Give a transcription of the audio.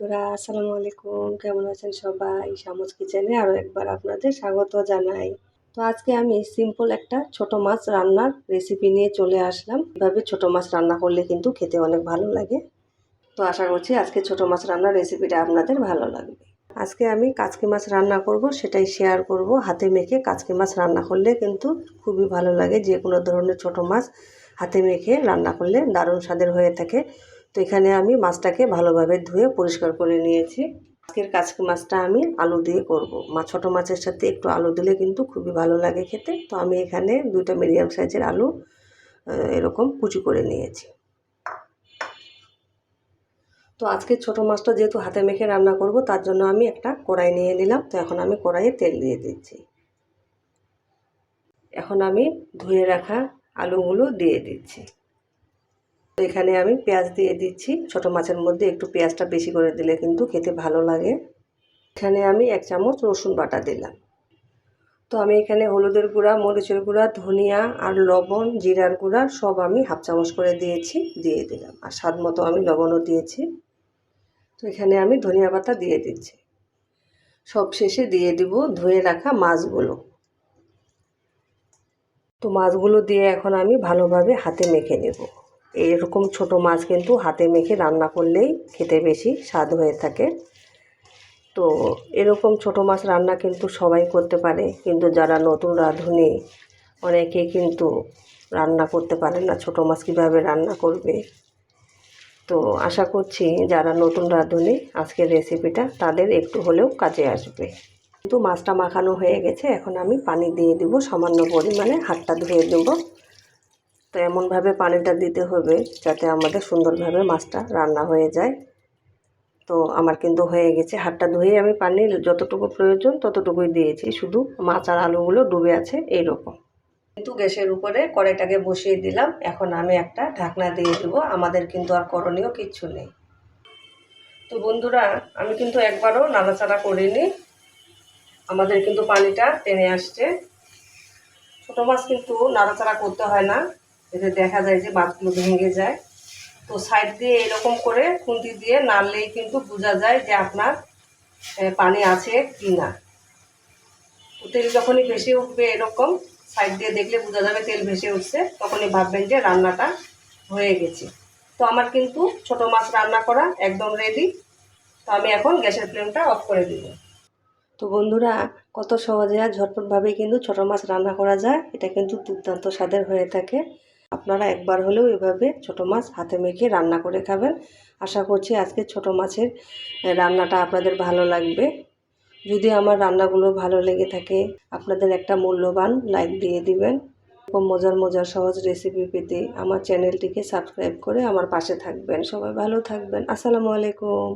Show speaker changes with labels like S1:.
S1: বন্ধুরা, আসসালামু আলাইকুম। কেমন আছেন সবাই? সামুজ কিচেনে আরও একবার আপনাদের স্বাগত জানাই। তো আজকে আমি সিম্পল একটা ছোট মাছ রান্নার রেসিপি নিয়ে চলে আসলাম। এভাবে ছোট মাছ রান্না করলে কিন্তু খেতে অনেক ভালো লাগে। তো আশা করছি আজকে ছোট মাছ রান্নার রেসিপিটা আপনাদের ভালো লাগবে। আজকে আমি কাচকি মাছ রান্না করব, সেটাই শেয়ার করব। হাতে মেখে কাচকি মাছ রান্না করলে কিন্তু খুবই ভালো লাগে। যে কোনো ধরনের ছোট মাছ হাতে মেখে রান্না করলে দারুণ স্বাদের হয়ে থাকে। তো এখানে আমি মাছটাকে ভালোভাবে ধুয়ে পরিষ্কার করে নিয়েছি। আজকের কাচকি মাছটা আমি আলু দিয়ে করব। মা ছোটো মাছের সাথে একটু আলু দিলে কিন্তু খুবই ভালো লাগে খেতে। তো আমি এখানে দুটো মিডিয়াম সাইজের আলু এরকম কুচি করে নিয়েছি। তো আজকে ছোটো মাছটা যেহেতু হাতে মেখে রান্না করব, তার জন্য আমি একটা কড়াই নিয়ে নিলাম। তো এখন আমি কড়াইয়ে তেল দিয়ে দিচ্ছি। এখন আমি ধুয়ে রাখা আলুগুলো দিয়ে দিচ্ছি। তো এখানে আমি পেঁয়াজ দিয়ে দিচ্ছি। ছোট মাছের মধ্যে একটু পেঁয়াজটা বেশি করে দিলে কিন্তু খেতে ভালো লাগে। এখানে আমি এক চামচ রসুন বাটা দিলাম। তো আমি এখানে হলুদের গুঁড়া, মরিচের গুঁড়া, ধনিয়া আর লবণ, জিরার গুঁড়া সব আমি হাফ চামচ করে দিয়েছি, দিয়ে দিলাম। আর স্বাদ মতো আমি লবণও দিয়েছি। তো এখানে আমি ধনিয়া পাতা দিয়ে দিচ্ছি। সব শেষে দিয়ে দিব ধুয়ে রাখা মাছগুলো। তো মাছগুলো দিয়ে এখন আমি ভালোভাবে হাতে মেখে নেব। এরকম ছোট মাছ কিন্তু হাতে মেখে রান্না করলেই খেতে বেশি স্বাদ হয়ে থাকে। তো এরকম ছোট মাছ রান্না কিন্তু সবাই করতে পারে, কিন্তু যারা নতুন রাঁধুনি, অনেকে কিন্তু রান্না করতে পারে না, ছোট মাছ কীভাবে রান্না করবে? তো আশা করছি যারা নতুন রাঁধুনি, আজকের রেসিপিটা তাদের একটু হলেও কাজে আসবে। কিন্তু মাছটা মাখানো হয়ে গেছে, এখন আমি পানি দিয়ে দিব, সামান্য পরিমাণে হাতটা ধুয়ে দেবো। তো এমনভাবে পানিটা দিতে হবে যাতে আমাদের সুন্দরভাবে মাছটা রান্না হয়ে যায়। তো আমার কিন্তু হয়ে গেছে। হাতটা ধুয়ে আমি পানি যতটুকু প্রয়োজন ততটুকুই দিয়েছি। শুধু মাছ আর আলুগুলো ডুবে আছে এই রকম কিন্তু গ্যাসের উপরে কড়াইটাকে বসিয়ে দিলাম। এখন আমি একটা ঢাকনা দিয়ে দেবো। আমাদের কিন্তু আর করণীয় কিচ্ছু নেই। তো বন্ধুরা, আমি কিন্তু একবারও নাড়াচাড়া করিনি। আমাদের কিন্তু পানিটা টেনে আসছে। ছোটো মাছ কিন্তু নাড়াচাড়া করতে হয় না। এতে দেখা যায় যে মাছগুলো ভেঙে যায়। তো সাইড দিয়ে এরকম করে খুন্তি দিয়ে নাড়লেই কিন্তু বোঝা যায় যে আপনার পানি আছে কি না তেল যখনই ভেসে উঠবে এরকম, সাইড দিয়ে দেখলে বোঝা যাবে তেল ভেসে উঠছে, তখনই ভাববেন যে রান্নাটা হয়ে গেছে। তো আমার কিন্তু ছোট মাছ রান্না করা একদম রেডি তো আমি এখন গ্যাসের ফ্লেমটা অফ করে দিব। তো বন্ধুরা, কত সহজে আর ঝটপটভাবে কিন্তু ছোটো মাছ রান্না করা যায়, এটা কিন্তু দুর্দান্ত স্বাদের হয়ে থাকে। আপনারা একবার হলেও এভাবে ছোট মাছ হাতে মেখে রান্না করে খাবেন। আশা করছি আজকে ছোট মাছের রান্নাটা আপনাদের ভালো লাগবে। যদি আমার রান্নাগুলো ভালো লেগে থাকে, আপনাদের একটা মূল্যবান লাইক দিয়ে দিবেন। এরকম মজার মজার সহজ রেসিপি পেতে আমার চ্যানেলটিকে সাবস্ক্রাইব করে আমার পাশে থাকবেন। সবাই ভালো থাকবেন। আসসালামু আলাইকুম।